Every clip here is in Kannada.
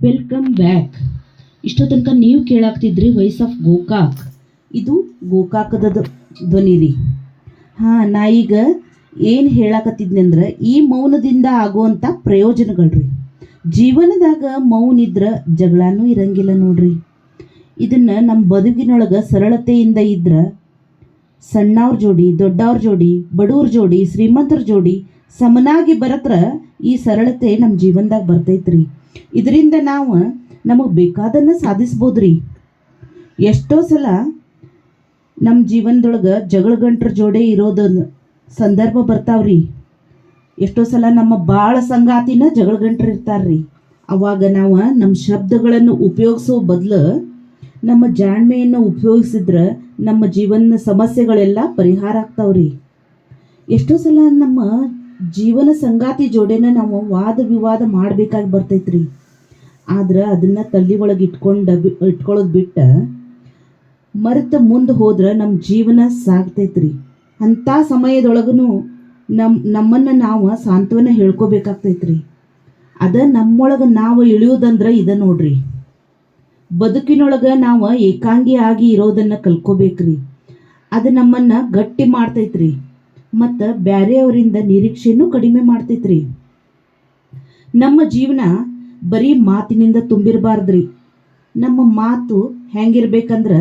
ವೆಲ್ಕಮ್ ಬ್ಯಾಕ್ ಇಷ್ಟೋ ತನಕ ನೀವು ಕೇಳಾಕ್ತಿದ್ರಿ ವಾಯ್ಸ್ ಆಫ್ ಗೋಕಾಕ್. ಇದು ಗೋಕಾಕದ ಧ್ವನಿ ರೀ. ಹಾಂ, ನಾ ಈಗ ಏನು ಹೇಳಾಕತ್ತಿದ್ನಂದ್ರೆ ಈ ಮೌನದಿಂದ ಆಗುವಂಥ ಪ್ರಯೋಜನಗಳು ರೀ. ಜೀವನದಾಗ ಮೌನ ಇದ್ರೆ ಜಗಳನೂ ಇರಂಗಿಲ್ಲ ನೋಡ್ರಿ. ಇದನ್ನು ನಮ್ಮ ಬದುಕಿನೊಳಗೆ ಸರಳತೆಯಿಂದ ಇದ್ರೆ ಸಣ್ಣವ್ರ ಜೋಡಿ, ದೊಡ್ಡವ್ರ ಜೋಡಿ ಬಡವ್ರ ಜೋಡಿ, ಶ್ರೀಮಂತರ ಜೋಡಿ ಸಮನಾಗಿ ಬರತ್ರ ಈ ಸರಳತೆ ನಮ್ಮ ಜೀವನದಾಗ ಬರ್ತೈತ್ರಿ. ಇದರಿಂದ ನಾವು ನಮಗೆ ಬೇಕಾದನ್ನು ಸಾಧಿಸ್ಬೋದು ರೀ ಎಷ್ಟೋ ಸಲ ನಮ್ಮ ಜೀವನದೊಳಗೆ ಜಗಳ ಗಂಟ್ರ ಜೋಡೆ ಇರೋದ ಸಂದರ್ಭ ಬರ್ತಾವ್ರಿ. ಎಷ್ಟೋ ಸಲ ನಮ್ಮ ಭಾಳ ಸಂಗಾತಿನ ಜಗಳ ಗಂಟ್ರು ಇರ್ತಾರ್ರಿ. ಅವಾಗ ನಾವು ನಮ್ಮ ಶಬ್ದಗಳನ್ನು ಉಪಯೋಗಿಸೋ ಬದಲು ನಮ್ಮ ಜಾಣ್ಮೆಯನ್ನು ಉಪಯೋಗಿಸಿದ್ರೆ ನಮ್ಮ ಜೀವನ ಸಮಸ್ಯೆಗಳೆಲ್ಲ ಪರಿಹಾರ ಆಗ್ತಾವ್ರಿ. ಎಷ್ಟೋ ಸಲ ನಮ್ಮ ಜೀವನ ಸಂಗಾತಿ ಜೋಡಿನ ನಾವು ವಾದ ವಿವಾದ ಮಾಡಬೇಕಾಗಿ ಬರ್ತೈತ್ರಿ. ಆದ್ರೆ ಅದನ್ನು ತಲೆ ಒಳಗೆ ಇಟ್ಕೊಂಡು ಇಟ್ಕೊಳ್ಳೋದು ಬಿಟ್ಟು ಮರೆತ ಮುಂದೆ ಹೋದ್ರೆ ನಮ್ಮ ಜೀವನ ಸಾಗ್ತೈತ್ರಿ. ಅಂಥ ಸಮಯದೊಳಗೂ ನಮ್ಮ ನಮ್ಮನ್ನು ನಾವು ಸಾಂತ್ವನ ಹೇಳ್ಕೋಬೇಕಾಗ್ತೈತ್ರಿ. ಅದ ನಮ್ಮೊಳಗೆ ನಾವು ಇಳಿಯೋದಂದ್ರೆ ಇದ ನೋಡ್ರಿ. ಬದುಕಿನೊಳಗೆ ನಾವು ಏಕಾಂಗಿ ಆಗಿ ಇರೋದನ್ನು ಕಲ್ಕೋಬೇಕ್ರಿ. ಅದು ನಮ್ಮನ್ನು ಗಟ್ಟಿ ಮಾಡ್ತೈತ್ರಿ. ಮತ್ತು ಬ್ಯಾರೆಯವರಿಂದ ನಿರೀಕ್ಷೆನೂ ಕಡಿಮೆ ಮಾಡ್ತೈತ್ರಿ. ನಮ್ಮ ಜೀವನ ಬರೀ ಮಾತಿನಿಂದ ತುಂಬಿರಬಾರ್ದ್ರಿ. ನಮ್ಮ ಮಾತು ಹೆಂಗಿರ್ಬೇಕಂದ್ರೆ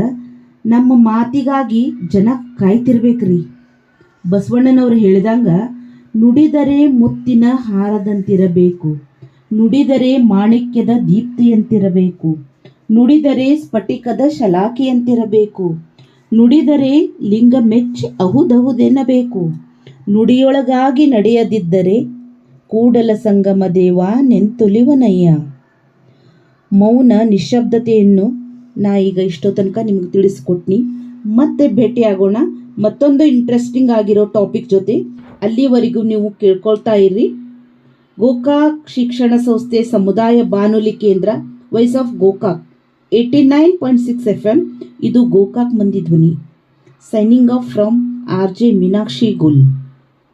ನಮ್ಮ ಮಾತಿಗಾಗಿ ಜನ ಕಾಯ್ತಿರ್ಬೇಕ್ರಿ. ಬಸವಣ್ಣನವರು ಹೇಳಿದಂಗ ನುಡಿದರೆ ಮುತ್ತಿನ ಹಾರದಂತಿರಬೇಕು, ನುಡಿದರೆ ಮಾಣಿಕ್ಯದ ದೀಪ್ತಿಯಂತಿರಬೇಕು, ನುಡಿದರೆ ಸ್ಫಟಿಕದ ಶಲಾಖೆಯಂತಿರಬೇಕು. ನುಡಿದರೆ ಲಿಂಗ ಮೆಚ್ಚಿ ಅಹುದಹುದೆನ್ನಬೇಕು. ನುಡಿಯೊಳಗಾಗಿ ನಡೆಯದಿದ್ದರೆ ಕೂಡಲ ಸಂಗಮ ದೇವ ನೆಂತೊಲಿವನಯ್ಯ. ಮೌನ ನಿಶಬ್ದತೆಯನ್ನು ನಾ ಈಗ ಇಷ್ಟೋ ತನಕ ನಿಮಗೆ ತಿಳಿಸ್ಕೊಟ್ನಿ. ಮತ್ತೆ ಭೇಟಿಯಾಗೋಣ. ಮತ್ತೊಂದು ಇಂಟ್ರೆಸ್ಟಿಂಗ್ ಆಗಿರೋ ಟಾಪಿಕ್ ಜೊತೆ ಅಲ್ಲಿವರೆಗೂ ನೀವು ಕೇಳ್ಕೊಳ್ತಾ ಇರ್ರಿ. ಗೋಕಾಕ್ ಶಿಕ್ಷಣ ಸಂಸ್ಥೆ ಸಮುದಾಯ ಬಾನುಲಿ ಕೇಂದ್ರ voice of Gokak eighty nine point six F M ಇದು ಗೋಕಾಕ್ ಮಂದಿ ಧ್ವನಿ. Signing off from R J Meenakshi Gul